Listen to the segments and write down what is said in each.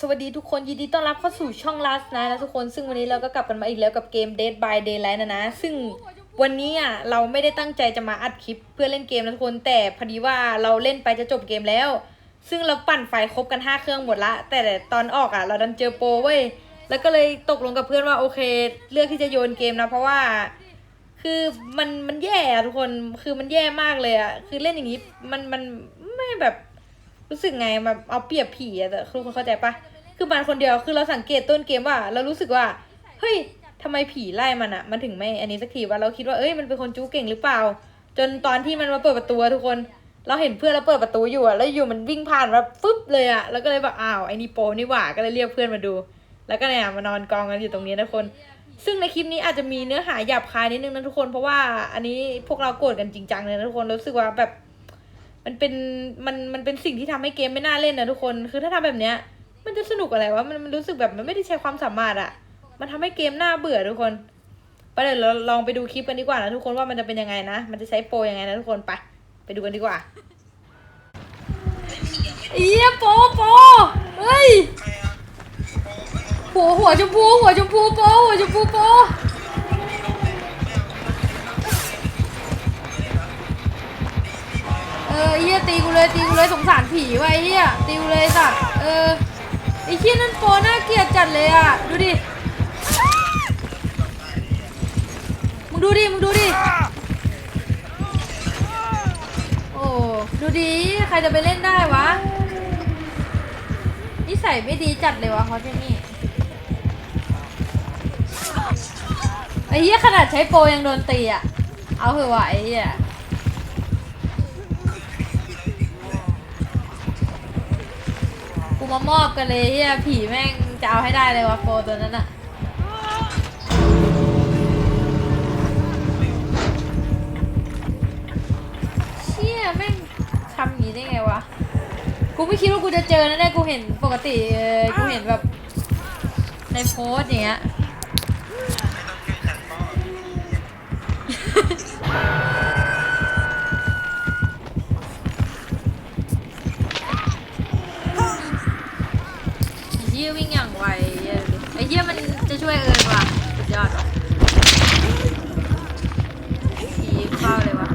สวัสดีทุกคนยินดีต้อนรับเข้าสู่ช่อง Last Night นะทุกคนซึ่งวันนี้เราก็กลับกันมาอีกแล้วกับเกม Dead by Daylight นะนะ ซึ่งวันนี้อะเราไม่ได้ตั้งใจจะมาอัดคลิปเพื่อเล่นเกมนะทุกคนแต่พอดีว่าเราเล่นไปจะจบเกมแล้ว ซึ่งเราปั่นไฟครบกัน 5 เครื่องหมดละ แต่ตอนออกอะเราดันเจอโปรเว้ยแล้วก็เลยตกลงกับเพื่อนว่าโอเค เลือกที่จะโยนเกมนะเพราะว่า คือมันมันแย่อะทุกคนคือมันแย่มากเลยอะคือเล่นอย่างนี้มันมันไม่แบบ รู้สึกไงแบบเอาเปรียบผีอะแต่คือคนเข้าใจปะคือมันคนเดียวคือเราสังเกตต้นเกมว่า เรารู้สึกว่า เฮ้ยทำไมผีไล่มันอะมันถึงไม่อันนี้สักทีว่าเราคิดว่าเอ้ยมันเป็นคนจู้เก่งหรือเปล่า จนตอนที่มันมาเปิดประตูทุกคน เราเห็นเพื่อนเราเปิดประตูอยู่อะแล้วอยู่มันวิ่งผ่านแบบฟึบเลยอะแล้วก็เลยแบบอ้าวไอ้นี่โปนี่หว่าก็เลยเรียกเพื่อนมาดู แล้วก็เนี่ยมานอนกองกันอยู่ตรงนี้นะทุกคน ซึ่งในคลิปนี้อาจจะมีเนื้อหาหยาบคายนิดนึงนะทุกคนเพราะว่าอันนี้พวกเราโกรธกันจริงจังเลยนะทุกคนรู้สึกว่าแบบ มันเป็นมันมันเป็นสิ่งที่ทำให้เกมไม่น่าเล่นนะทุกคน คือถ้าทำแบบเนี้ย มันจะสนุกอะไรวะมันมันรู้สึกแบบมันไม่ได้ใช้ความสามารถอะมันทำให้เกมน่าเบื่อทุกคนไปเดี๋ยวเราลองไปดูคลิปกันดีกว่านะทุกคนว่ามันจะเป็นยังไงนะ มันจะใช้โปรยังไงนะทุกคนไป ไปดูกันดีกว่าเอียโปโปเฮ้ยหัวหัวชมพูหัวชมพูโปหัวชมพูโป ออไอ้เฮียตีกูเลยตีกูเลยสงสารผีว่ะไอ้เฮียตีกูเลยสัตว์เออไอ้เฮียนั่นโปน่าเกลียดจัดเลยอะดูดิมึงดูดิมึงดูดิโอ้ดูดิใครจะไปเล่นได้วะนิสัยไม่ดีจัดเลยวะเขาที่นี่ไอ้เหี้ยขนาดใช้โปรยังโดนตีอะ เอาเถอะวะไอ้เหี้ย มามอบกันเลยเฮียผีแม่งจะเอาให้ได้เลยวะโปตัวนั้นอะเชี่ยแม่งทำอย่างนี้ได้ไงวะ กูไม่คิดว่ากูจะเจอนะเนี่ยกูเห็นปกติเออกูเห็นแบบในโพสต์อย่างเงี้ย วิ่งอย่างไวเหี้ยดูดิไอ้เหี้ยมันจะช่วยเอิญว่ะสุดยอดว่ะผีเข้าเลยวะ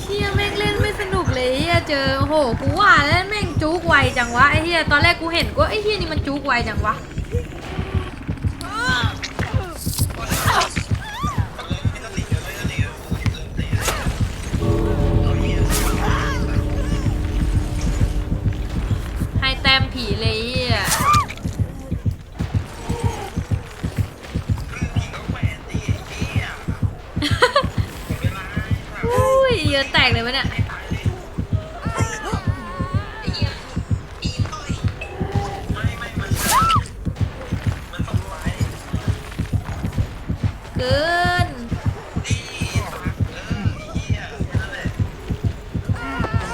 เฮียแม่งเล่นไม่สนุกเลยเฮียเจอโอ้โหกูว่าแล้วแม่งจุกไวจังวะไอ้เฮียตอนแรกกูเห็นก็ไอ้เฮียนี่มันจุกไวจังวะ เยอะแตกเลยวะเนี่ยเกิน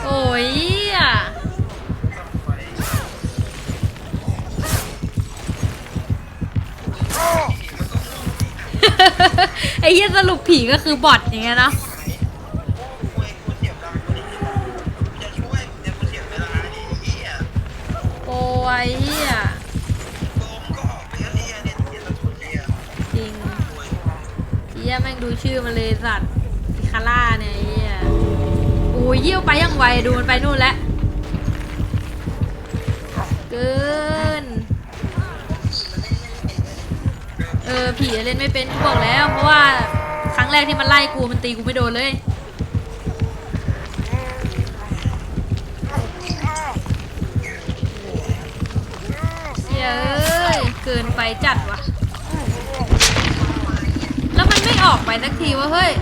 โอ้ยเหี้ยไอ้เหี้ยสรุปผีก็คือบอทอย่างเงี้ยเนาะ โอ้เหี้ยจริงเหี้ยแม่งดูชื่อมันเลยสัตว์พิคาร่าเนี่ยไอ้เหี้ยโอ้ยเยี่ยวไปยังไวดูมันไปนู่นแล้วเกินเออผีเล่นไม่เป็นกูบอกแล้ว เพราะว่าครั้งแรกที่มันไล่กูมันตีกูไม่โดนเลย เยเอ้ยเกินไปจัดว่ะ แล้วมันไม่ออกไปสักทีวะเฮ้ย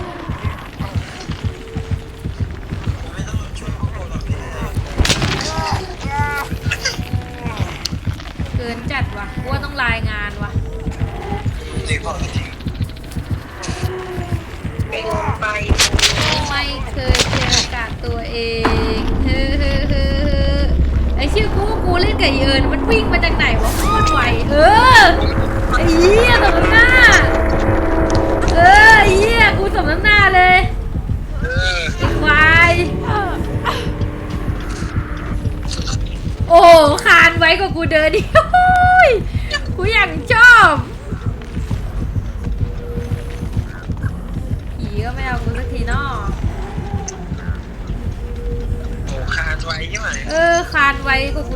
เกินจัด ชื่อกูกูเล่นกับไอ้เอิญมันวิ่งมาจากไหนวะโคตรไวเออไอ้เหี้ยสมน้ำน้าเออไอ้เหี้ยกูสมน้ำหน้าเลยเออไวายโอ้คานไว้กว่ากูเดินดิโอ้ยกูอย่างชอบ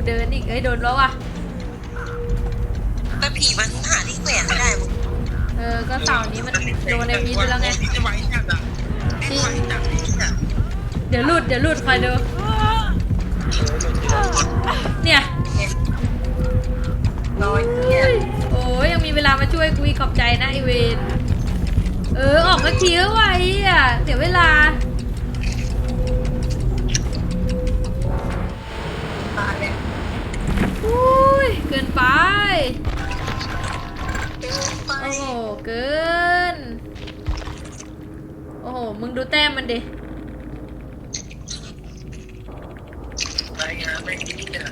เดินอีกเอ้ยโดนแล้วว่ะ แต่ผีมันหาที่แขวนไม่ได้มึงเออ ก็เสาร์นี้มันโดนในพีทไปแล้วไงนี่จะไว้จัดอะนี่ไว้จัดนี่อะเดี๋ยวหลุดเดี๋ยวหลุดคอยดู เนี่ยร้อยเนี่ยโอ้ยยังมีเวลามาช่วยกูอีกขอบใจนะไอเวน เออ ออกมาทีก็ไว้อะเเกิน โอ้โห มึงดูแต้มมันดิ ไปงานไม่ดีอะ